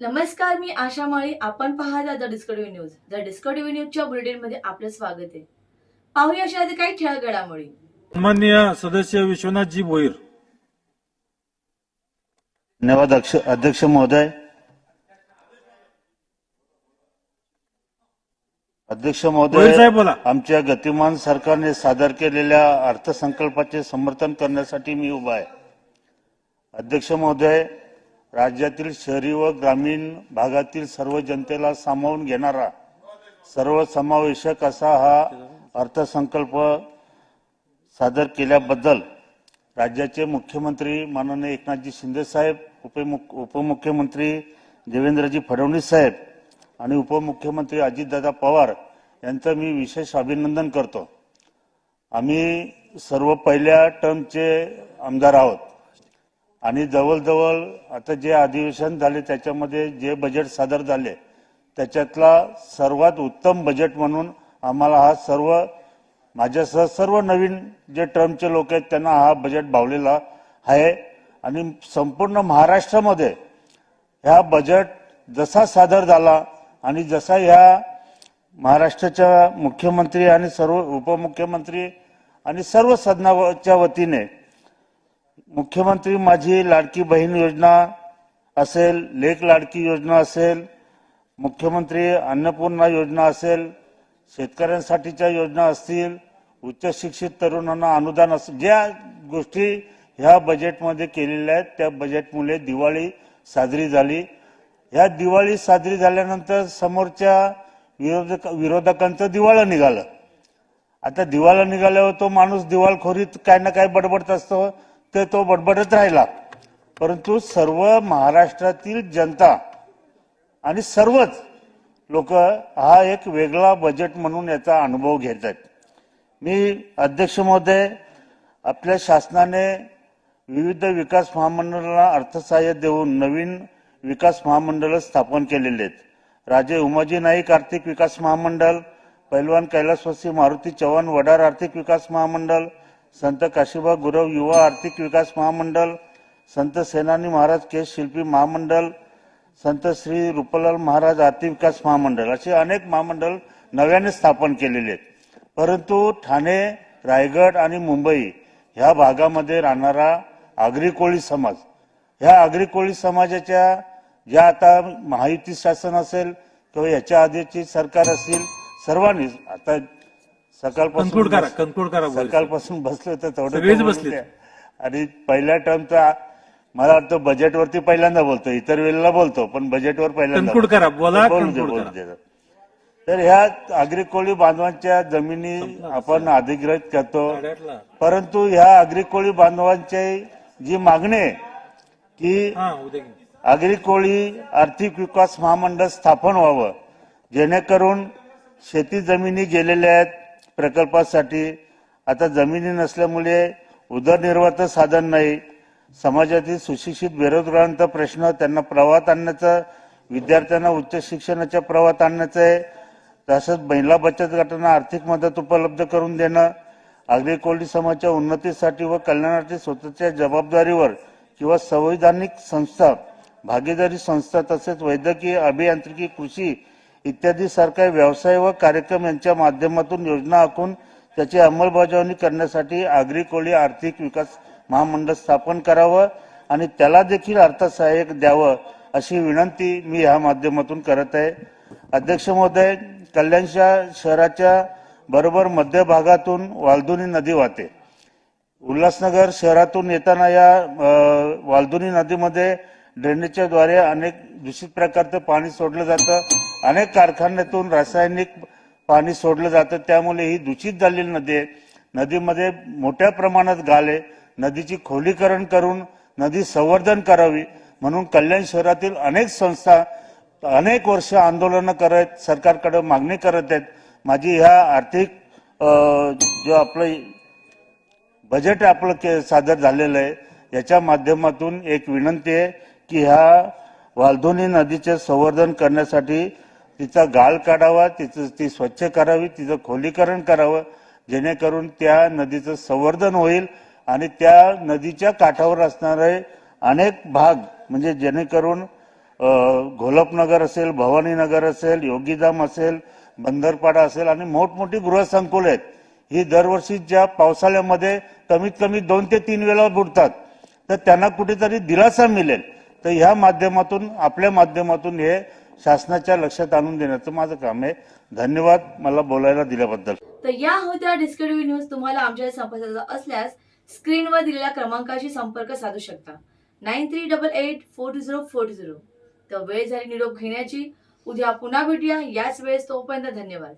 नमस्कार मी आशा माळी. आपण पाहता the discovery news. The discovery न्यूजच्या बुलेटिनमध्ये आपलं स्वागत आहे. पाहूया अशा आधी काही ठळक घडामोडी सन्माननीय सदस्य विश्वनाथजी भोईर. धन्यवाद अध्यक्ष महोदय. अध्यक्ष महोदय बोला. आमच्या गतिमान सरकारने सादर केलेल्या अर्थसंकल्पाचे समर्थन करण्यासाठी मी उभा आहे. अध्यक्ष महोदय राज्यातील शहरी व ग्रामीण भागातील सर्व जनतेला सामावून घेणारा सर्वसमावेशक असा हा अर्थसंकल्प सादर केल्याबद्दल राज्याचे मुख्यमंत्री माननीय एकनाथजी शिंदे साहेब उपमुख उपमुख्यमंत्री देवेंद्रजी फडणवीस साहेब आणि उपमुख्यमंत्री अजितदादा पवार यांचं मी विशेष अभिनंदन करतो. आम्ही सर्व पहिल्या टर्मचे आमदार आहोत. आणि जवळजवळ आता जे अधिवेशन झाले त्याच्यामध्ये जे बजेट सादर झाले त्याच्यातला सर्वात उत्तम बजेट म्हणून आम्हाला हा सर्व माझ्यासह सर्व नवीन जे टर्मचे लोक आहेत त्यांना हा बजेट भावलेला आहे. आणि संपूर्ण महाराष्ट्रामध्ये ह्या बजेट जसा सादर झाला आणि जसा ह्या महाराष्ट्राच्या मुख्यमंत्री आणि सर्व उपमुख्यमंत्री आणि सर्व सदनाच्या वतीने मुख्यमंत्री माझी लाडकी बहीण योजना असेल लेख लाडकी योजना असेल मुख्यमंत्री अन्नपूर्णा योजना असेल शेतकऱ्यांसाठीच्या योजना असतील उच्च शिक्षित तरुणांना अनुदान असेल ज्या गोष्टी ह्या बजेटमध्ये केलेल्या आहेत त्या बजेटमुळे दिवाळी साजरी झाली. ह्या दिवाळी साजरी झाल्यानंतर समोरच्या विरोधक विरोधकांचं दिवाळं निघालं. आता दिवाळा निघाल्यावर तो माणूस दिवाळखोरीत काय ना काय बडबडत असतो. तर तो बडबडत राहिला. परंतु सर्व महाराष्ट्रातील जनता आणि सर्वच लोक हा एक वेगळा बजेट म्हणून याचा अनुभव घेत आहेत. मी अध्यक्ष महोदय आपल्या शासनाने विविध विकास महामंडळाला अर्थसहाय्य देऊन नवीन विकास महामंडळ स्थापन केलेले आहेत. राजे उमाजी नाईक आर्थिक विकास महामंडळ पैलवान कैलासवासी मारुती चव्हाण वडार आर्थिक विकास महामंडळ संत काशीबा गुरव युवा आर्थिक विकास महामंडळ संत सेनानी महाराज केश शिल्पी महामंडळ संत श्री रुपलाल महाराज आर्थिक विकास महामंडळ असे अनेक महामंडळ नव्याने स्थापन केलेले आहेत. परंतु ठाणे रायगड आणि मुंबई ह्या भागामध्ये राहणारा आगरी कोळी समाज ह्या आगरी कोळी समाजाच्या ज्या आता महायुती शासन असेल किंवा याच्या आधीची सरकार असतील सर्वांनी आता सकाळपासून कन्क्लूड करा कन्क्लूड. सकाळपासून बसलो तर थोडं. द्या. आणि पहिल्या टर्मचा मला वाटतं बजेटवरती पहिल्यांदा बोलतो इतर वेळेला बोलतो पण बजेटवर पहिल्यांदा करा. बोला. तर ह्या आग्रिकोळी बांधवांच्या जमिनी आपण अधिग्रहित करतो. परंतु ह्या आग्रिकोळी बांधवांची जी मागणी आहे की. आगरी कोळी आर्थिक विकास महामंडळ स्थापन व्हावं जेणेकरून शेती जमिनी गेलेल्या आहेत प्रकल्पासाठी. आता जमिनी नसल्यामुळे उदरनिर्वाहाचं साधन नाही. समाजातील सुशिक्षित बेरोजगारांचा प्रश्न त्यांना प्रवाहात आणण्याचा विद्यार्थ्यांना उच्च शिक्षणाच्या प्रवाहात आणण्याचं आहे. तसंच महिला बचत गटांना आर्थिक मदत उपलब्ध करून देणं आगरी कोल्डी समाजाच्या उन्नतीसाठी व कल्याणासाठी स्वतःच्या जबाबदारीवर किंवा संवैधानिक संस्था भागीदारी संस्था तसेच वैद्यकीय अभियांत्रिकी कृषी इत्यादी सारख्या व्यवसाय व कार्यक्रम यांच्या माध्यमातून योजना आखून त्याची अंमलबजावणी करण्यासाठी आगरी कोळी आर्थिक विकास महामंडळ स्थापन करावं आणि त्याला देखील अर्थसहाय्य द्यावं अशी विनंती मी या माध्यमातून करत आहे. अध्यक्ष महोदय कल्याणच्या शहराच्या बरोबर मध्य भागातून वालदुनी नदी वाहते. उल्हासनगर शहरातून येताना या अ, वालदुनी नदीमध्ये ड्रेनेजच्या द्वारे अनेक दूषित प्रकारचं पाणी सोडलं जातं. अनेक कारखान्यातून रासायनिक पाणी सोडलं जातं त्यामुळे ही दूषित झालेली नदी आहे. नदीमध्ये मोठ्या प्रमाणात गाले नदीची खोलीकरण करून नदी संवर्धन करावी म्हणून कल्याण शहरातील अनेक संस्था अनेक वर्ष आंदोलनं करत सरकारकडे मागणी करत आहेत. माझी ह्या आर्थिक जो आपलं बजेट आपलं के सादर झालेलं आहे याच्या माध्यमातून एक विनंती आहे की ह्या वालधोनी नदीचे संवर्धन करण्यासाठी तिचा गाळ काढावा तिचं ती स्वच्छ करावी तिचं खोलीकरण करावं जेणेकरून त्या नदीचं संवर्धन होईल आणि त्या नदीच्या काठावर असणारे अनेक भाग म्हणजे जेणेकरून घोलपनगर असेल भवानीनगर असेल योगीधाम असेल बंदरपाडा असेल आणि मोठमोठी गृहसंकुल आहेत. ही दरवर्षी ज्या पावसाळ्यामध्ये कमीत कमी दोन ते तीन वेळा बुडतात तर त्यांना कुठेतरी दिलासा मिळेल. तर ह्या माध्यमातून आपल्या माध्यमातून हे शासनाच्या लक्षात आणून देण्याचं माझं काम आहे. धन्यवाद मला बोलायला दिल्याबद्दल. तर या होत्या डिस्कवरी न्यूज तुम्हाला आमच्या संपर्काचा असल्यास स्क्रीनवर दिलेल्या क्रमांकाशी संपर्क साधू शकता. Nine three double eight four two zero four zero. तर वेळ झाली निरोप घेण्याची. उद्या पुन्हा भेटूया. याच वेळेस तोपर्यंत धन्यवाद.